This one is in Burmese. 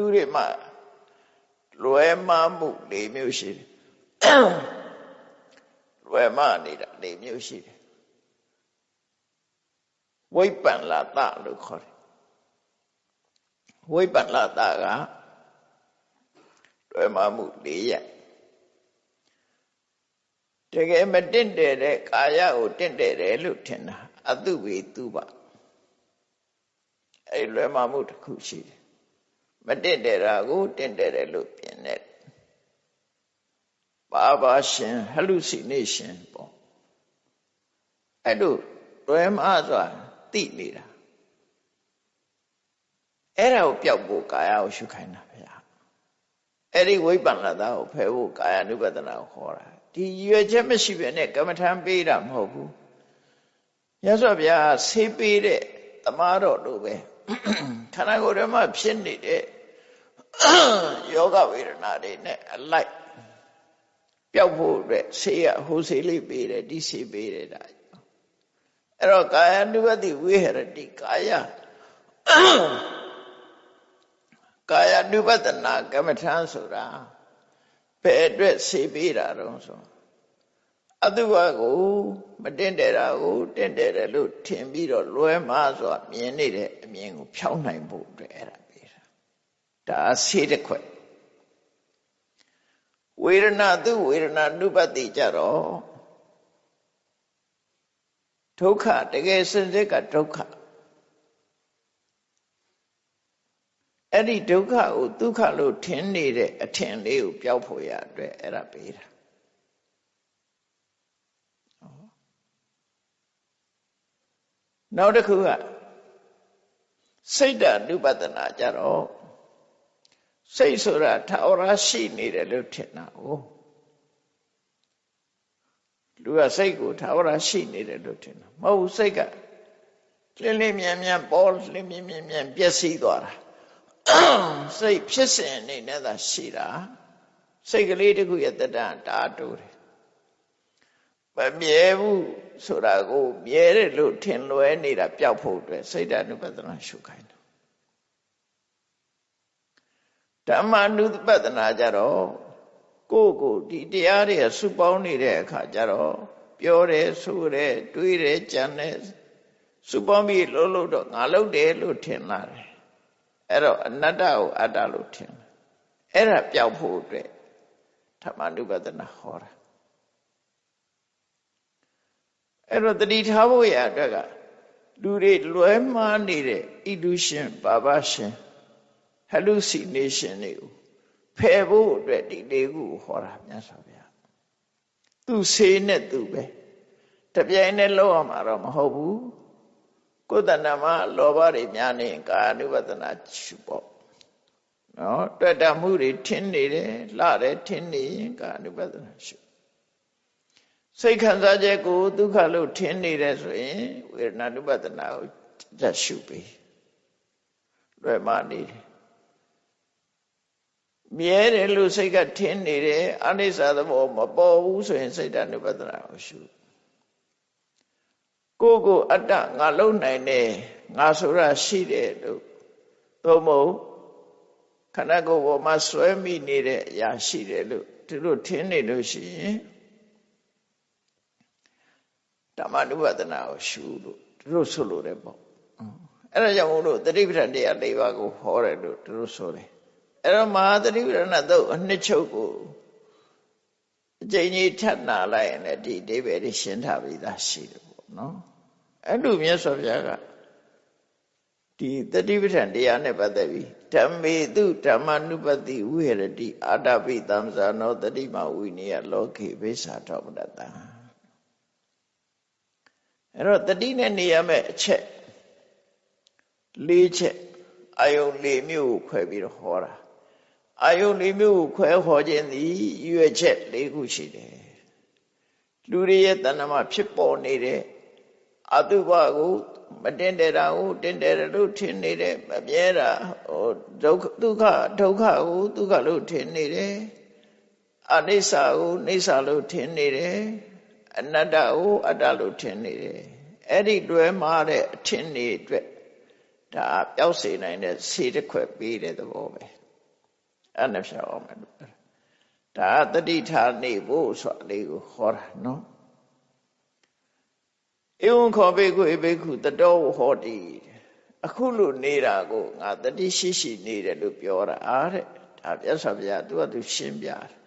လူတွေမှာလွယ်မှားမှု၄မျိုးရှိတယ်လွယ်မှားနေတာ၄မျိုးရှိတယ်ဝိပ္ပန္လာတလို့ခေါ်တယ်ဝိပ္ပန္လာတကလွယ်မှားမှု၄ရက်တကယ်မတင့်တယ်တဲ့ကာယကိုတင့်တယ်တယ်လို့ထင်တာအတုဝေသူပါအဲ့လွယ်မှားမှုတစ်ခုရှိတယ်မ တင့်တယ်တာကိုတင့်တယ်တယ်လို့ပြင်တယ်ပါပါရှင် hallucination ပေါ့အဲ့လိုလွယ်မှားစွာသိနေတာအဲ့ဒါကိုပျောက်ဖို့ကာယကိုရှုခိုင်းတာဗျာအဲ့ဒီဝိပ္ပန္နတာကိုဖယ်ဖို့ကာယ ानु ပဒနာကိုခေါ်တာဒီရွယ်ချက်မရှိဘဲနဲ့ကမ္မထံပေးတာမဟုတ်ဘူးမြတ်စွာဘုရားဆေးပေးတဲ့တမားတော်တို့ပဲခန္ဓာကိုယ်ထဲမှာဖြစ်နေတဲ့ ယောဂဝေဒနာတွေနဲ့အလိုက်ပျောက်ဖို့အတွက်ဆေးရဟိုဆေးလေးပေးတယ်ဒီဆေးပေးတယ်ဒါအဲ့တော့ကာယ ानु ပတိဝိဟရတိကာယကာယ ानु ပဒနာကမ္မထံဆိုတာဘယ်အတွက်ဆေးပေးတာတော့ဆိုအတုဝကိုမတင်တယ်တာကိုတင်တယ်တယ်လို့ထင်ပြီးတော့လွဲမှားစွာမြင်နေတဲ့အမြင်ကိုဖြောင်းနိုင်ဖို့အတွက်အဲ့ဒါပေးတာ ဒါဆေးတစ်ခွက်ဝေဒနာသူဝေဒနာနုပတိကြတော့ဒုက္ခတကယ်စင်စစ်ကဒုက္ခအဲ့ဒီဒုက္ခကိုဒုက္ခလို့ထင်နေတဲ့အထင်လေးကိုပျောက်ဖို့ရအတွက်အဲ့ဒါပေးတာနောက်တစ်ခုကစိတ်ဓာတုပတနာကြတော့ စိတ်ဆိုတာထာဝရရှိနေတယ်လို့ထင်တာ哦လူကစိတ်ကိုထာဝရရှိနေတယ်လို့ထင်တာမဟုတ်ဘူးစိတ်ကလင်းလင်းမြန်မြန်ပေါ်လင်းလင်းမြန်မြန်ပျက်စီးသွားတာစိတ်ဖြစ်စဉ်အနေနဲ့သာရှိတာစိတ်ကလေးတခုရဲ့တတ္တတာတိုးတယ်မမြဲဘူးဆိုတာကိုမြဲတယ်လို့ထင်လွဲနေတာပျောက်ဖို့အတွက်စိတ်ဓာတ်နုပဒနာရှုခိုင်းတယ် ဓမ္မနုပဒနာကြတော့ကိုယ့်ကိုဒီတရားတွေစုပေါင်းနေတဲ့အခါကျတော့ပြောတယ်ဆိုတယ်တွေးတယ်ကြံတယ်စုပေါင်းပြီးလှုပ်လို့တော့ငါလှုပ်တယ်လို့ထင်လာတယ်အဲ့တော့အနတ္တကိုအတ္တလို့ထင်တယ်အဲ့ဒါပျောက်ဖို့အတွက်ဓမ္မနုပဒနာဟောတာအဲ့တော့တတိထားဖို့ရအတွက်ကလူတွေလွဲမှားနေတဲ့ illusion ဘာဘာရှင် hallucination တွေကိုဖယ်ဖို့အတွက်ဒီလေးခုဟောတာမြတ်စွာဘုရားသူဆေးနဲ့သူပဲတပြိုင်နဲ့လောက်အောင်မှာတော့မဟုတ်ဘူးကိုယ်တဏ္ဍမှာလောဘတွေများနေကာယ ानु ပဒနာရှုပေါ့နော်တွေ့တာမှုတွေထင်းနေတယ်လှတယ်ထင်းနေရင်ကာယ ानु ပဒနာရှုစိတ်ခံစားချက်ကိုဒုက္ခလို့ထင်နေတယ်ဆိုရင်ဝေဒနာနုပဒနာကိုတက်ရှုပေးလွယ်မနေတယ် မြဲတယ်လို့စိတ်ကထင်နေတယ်အနိစ္စသဘောမပေါ်ဘူးဆိုရင်စိတ်တ ानु ပဒနာကိုရှုကိုကိုအတ္တငါလုံနိုင်တယ်ငါဆိုတာရှိတယ်လို့သို့မဟုတ်ခန္ဓာကိုယ်ပေါ်မှာဆွဲမိနေတဲ့အရာရှိတယ်လို့သူတို့ထင်နေလို့ရှိရင်ဓမ္မနုပဒနာကိုရှုလို့သူတို့ဆိုလို့တယ်ပေါ့အဲ့ဒါကြောင့်မို့လို့တတိပဋ္ဌာန်တရား၄ပါးကိုဟောတယ်လို့သူတို့ဆိုတယ် အဲ့တော့မဟာတတိပဋ္ဌာန်သုတ်အနှစ်ချုပ်ကိုအကျဉ်းကြီးထပ်နာလိုက်ရင်လည်းဒီအိဗယ်တွေရှင်းထားပြီးသားရှိတယ်ပေါ့နော်အဲ့လိုမြတ်စွာဘုရားကဒီတတိပဋ္ဌာန်တရားနဲ့ပတ်သက်ပြီးဓမ္မေတုဓမ္မနုပတိဝိဟရတိအာတပိသံဇာနောတတိမဝိနည်းလောကေဘိသာတော်ပတ္တံအဲ့တော့တတိနဲ့နေရမယ့်အချက်၄ချက်အာယုံ၄မျိုးကိုခွဲပြီးတော့ဟောတာ အာယုံ၄မျိုးကိုခွဲဟောခြင်းသည်ရွယ်ချက်၄ခုရှိတယ်လူတွေရဲ့တဏ္ဍမှာဖြစ်ပေါ်နေတဲ့အတုပကိုမတင်တယ်တာကိုတင်တယ်လို့ထင်နေတယ်မမြဲတာဟိုဒုက္ခဒုက္ခဒုက္ခကိုဒုက္ခလို့ထင်နေတယ်အနိစ္စကိုနိစ္စလို့ထင်နေတယ်အနတ္တကိုအတ္တလို့ထင်နေတယ်အဲ့ဒီတွဲမှားတဲ့အထင်တွေအတွက်ဒါပျောက်စေနိုင်တဲ့ဆေးတစ်ခွက်ပေးတဲ့သဘောပဲ အဲ့နဲ့ဖြောင်းအောင်မယ်လို့ဒါတတိထားနေဖို့ဆိုတာလေးကိုဟောတာနော်ဧဝံခောဘေကုဧဘေကုတတောဟောတိအခုလို့နေတာကိုငါတတိရှိရှိနေတယ်လို့ပြောတာအားတဲ့ဒါပြဿနာဗျာသူကသူရှင်းပြတယ်